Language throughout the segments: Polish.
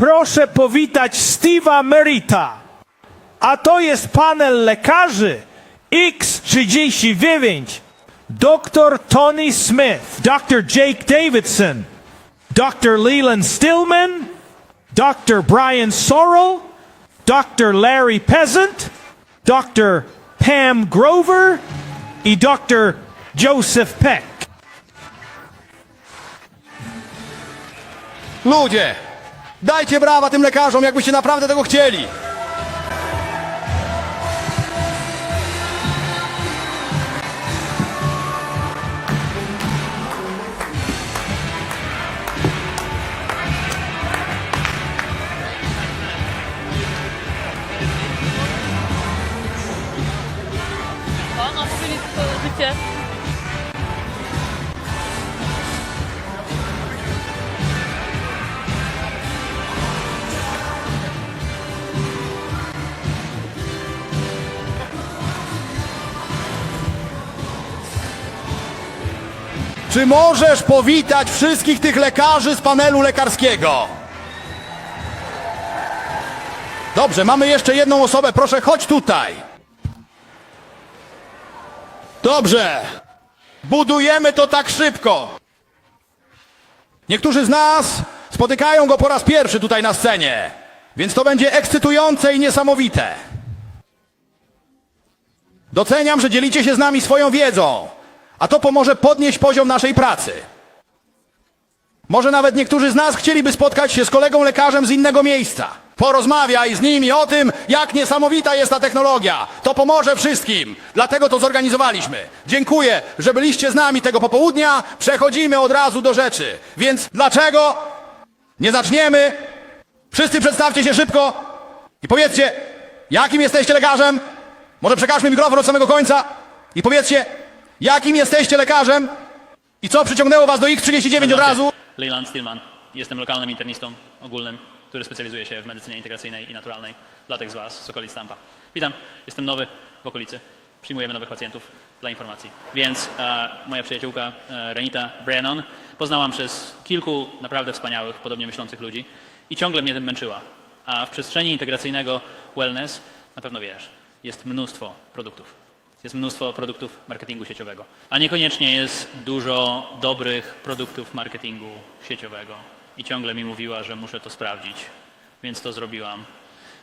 proszę powitać Steve'a Merita. A to jest panel lekarzy X39. Dr Tony Smith, Dr Jake Davidson, Dr Leland Stillman, Dr Brian Sorrell, Dr Larry Peasant, Dr Pam Grover i Dr Joseph Peck. Ludzie, dajcie brawa tym lekarzom, jakbyście naprawdę tego chcieli. No. Czy możesz powitać wszystkich tych lekarzy z panelu lekarskiego? Dobrze, mamy jeszcze jedną osobę. Proszę, chodź tutaj. Dobrze. Budujemy to tak szybko. Niektórzy z nas spotykają go po raz pierwszy tutaj na scenie, więc to będzie ekscytujące i niesamowite. Doceniam, że dzielicie się z nami swoją wiedzą, a to pomoże podnieść poziom naszej pracy. Może nawet niektórzy z nas chcieliby spotkać się z kolegą lekarzem z innego miejsca. Porozmawiaj z nimi o tym, jak niesamowita jest ta technologia. To pomoże wszystkim. Dlatego to zorganizowaliśmy. Dziękuję, że byliście z nami tego popołudnia. Przechodzimy od razu do rzeczy. Więc dlaczego nie zaczniemy? Wszyscy przedstawcie się szybko i powiedzcie, jakim jesteście lekarzem. Może przekażmy mikrofon od samego końca i powiedzcie, jakim jesteście lekarzem i co przyciągnęło was do X39 od razu. Leland Stillman. Jestem lokalnym internistą ogólnym, który specjalizuje się w medycynie integracyjnej i naturalnej dla z Was z okolic Tampa. Witam, jestem nowy w okolicy. Przyjmujemy nowych pacjentów dla informacji. Więc e, moja przyjaciółka e, Renita Brennan poznałam przez kilku naprawdę wspaniałych, podobnie myślących ludzi i ciągle mnie tym męczyła. A w przestrzeni integracyjnego wellness, na pewno wiesz, jest mnóstwo produktów. Jest mnóstwo produktów marketingu sieciowego, a niekoniecznie jest dużo dobrych produktów marketingu sieciowego. I ciągle mi mówiła, że muszę to sprawdzić, więc to zrobiłam.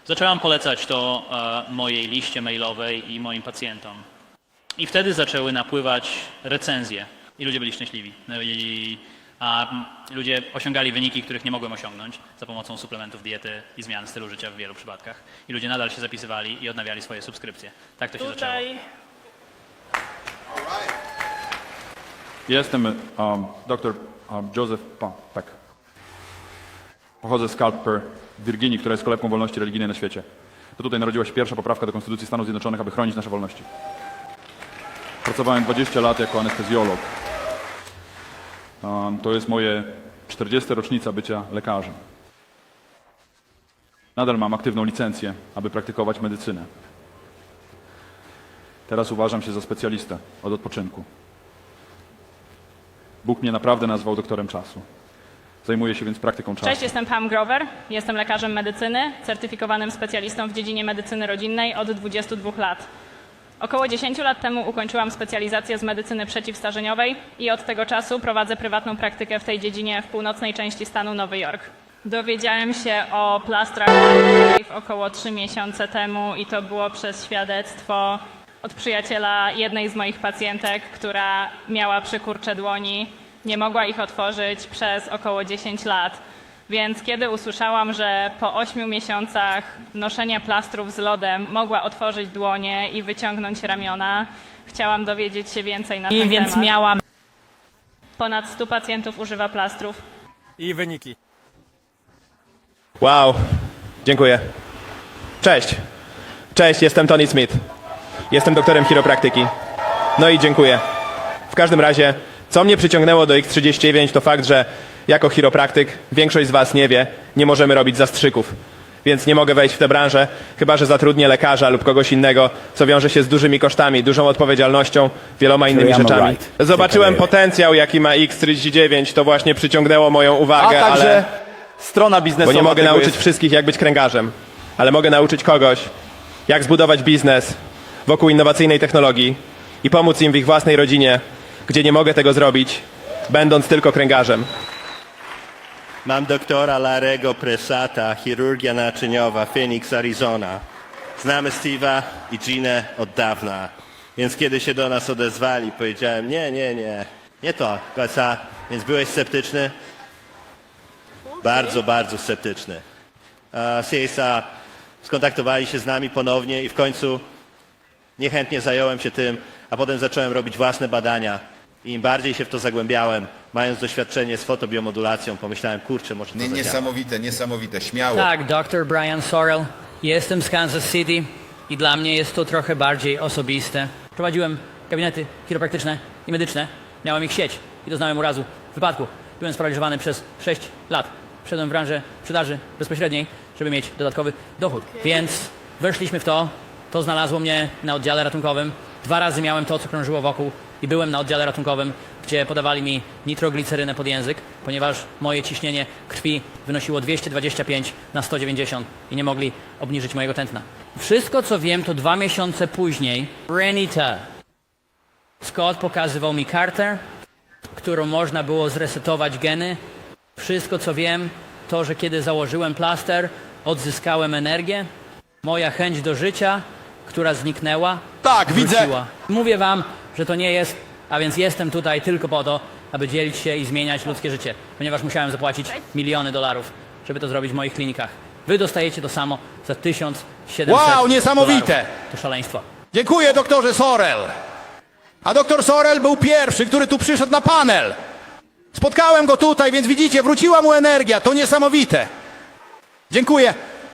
Zaczęłam polecać to e, mojej liście mailowej i moim pacjentom. I wtedy zaczęły napływać recenzje i ludzie byli szczęśliwi. No I, a ludzie osiągali wyniki, których nie mogłem osiągnąć za pomocą suplementów diety i zmian stylu życia w wielu przypadkach. I ludzie nadal się zapisywali i odnawiali swoje subskrypcje. Tak to się zaczęło. Tutaj Jestem um, dr um, Joseph tak. Pochodzę z Culper w Virginii, która jest kolebką wolności religijnej na świecie. To tutaj narodziła się pierwsza poprawka do Konstytucji Stanów Zjednoczonych, aby chronić nasze wolności. Pracowałem 20 lat jako anestezjolog. Um, to jest moje 40. rocznica bycia lekarzem. Nadal mam aktywną licencję, aby praktykować medycynę. Teraz uważam się za specjalistę od odpoczynku. Bóg mnie naprawdę nazwał doktorem czasu. Zajmuję się więc praktyką czasu. Cześć, jestem Pam Grover. Jestem lekarzem medycyny, certyfikowanym specjalistą w dziedzinie medycyny rodzinnej od 22 lat. Około 10 lat temu ukończyłam specjalizację z medycyny przeciwstarzeniowej i od tego czasu prowadzę prywatną praktykę w tej dziedzinie w północnej części stanu Nowy Jork. Dowiedziałem się o plastrach około 3 miesiące temu i to było przez świadectwo od przyjaciela jednej z moich pacjentek, która miała przykurcze dłoni, nie mogła ich otworzyć przez około 10 lat. Więc kiedy usłyszałam, że po 8 miesiącach noszenia plastrów z lodem mogła otworzyć dłonie i wyciągnąć ramiona, chciałam dowiedzieć się więcej na I ten więc temat. miałam Ponad 100 pacjentów używa plastrów. I wyniki. Wow, dziękuję. Cześć. Cześć, jestem Tony Smith. Jestem doktorem chiropraktyki. No i dziękuję. W każdym razie, co mnie przyciągnęło do X39 to fakt, że jako chiropraktyk, większość z Was nie wie, nie możemy robić zastrzyków. Więc nie mogę wejść w tę branżę, chyba że zatrudnię lekarza lub kogoś innego, co wiąże się z dużymi kosztami, dużą odpowiedzialnością, wieloma innymi rzeczami. Zobaczyłem potencjał, jaki ma X39, to właśnie przyciągnęło moją A uwagę, także ale... strona Bo biznesowa nie mogę tego nauczyć jest... wszystkich, jak być kręgarzem, ale mogę nauczyć kogoś, jak zbudować biznes wokół innowacyjnej technologii i pomóc im w ich własnej rodzinie, gdzie nie mogę tego zrobić, będąc tylko kręgarzem. Mam doktora Larego Presata, chirurgia naczyniowa, Phoenix, Arizona. Znamy Steve'a i Ginę od dawna, więc kiedy się do nas odezwali, powiedziałem nie, nie, nie, nie to, USA, więc byłeś sceptyczny? Bardzo, bardzo sceptyczny. A CSA skontaktowali się z nami ponownie i w końcu niechętnie zająłem się tym, a potem zacząłem robić własne badania. I im bardziej się w to zagłębiałem, mając doświadczenie z fotobiomodulacją, pomyślałem, kurczę, może to Nie, zadziała. niesamowite, niesamowite, śmiało. Tak, dr Brian Sorrell. Jestem z Kansas City i dla mnie jest to trochę bardziej osobiste. Prowadziłem gabinety chiropraktyczne i medyczne. Miałem ich sieć i doznałem urazu w wypadku. Byłem sparaliżowany przez 6 lat. Wszedłem w branżę sprzedaży bezpośredniej, żeby mieć dodatkowy dochód. Więc weszliśmy w to. To znalazło mnie na oddziale ratunkowym. Dwa razy miałem to, co krążyło wokół i byłem na oddziale ratunkowym, gdzie podawali mi nitroglicerynę pod język, ponieważ moje ciśnienie krwi wynosiło 225 na 190 i nie mogli obniżyć mojego tętna. Wszystko, co wiem, to dwa miesiące później Renita. Scott pokazywał mi kartę, którą można było zresetować geny. Wszystko, co wiem, to, że kiedy założyłem plaster, odzyskałem energię. Moja chęć do życia, która zniknęła, Tak, widzę. wróciła. Mówię wam, że to nie jest, a więc jestem tutaj tylko po to, aby dzielić się i zmieniać ludzkie życie, ponieważ musiałem zapłacić miliony dolarów, żeby to zrobić w moich klinikach. Wy dostajecie to samo za 1700 Wow, niesamowite. dolarów. To szaleństwo. Dziękuję, doktorze Sorel. A doktor Sorel był pierwszy, który tu przyszedł na panel. Spotkałem go tutaj, więc widzicie, wróciła mu energia. To niesamowite. Dziękuję.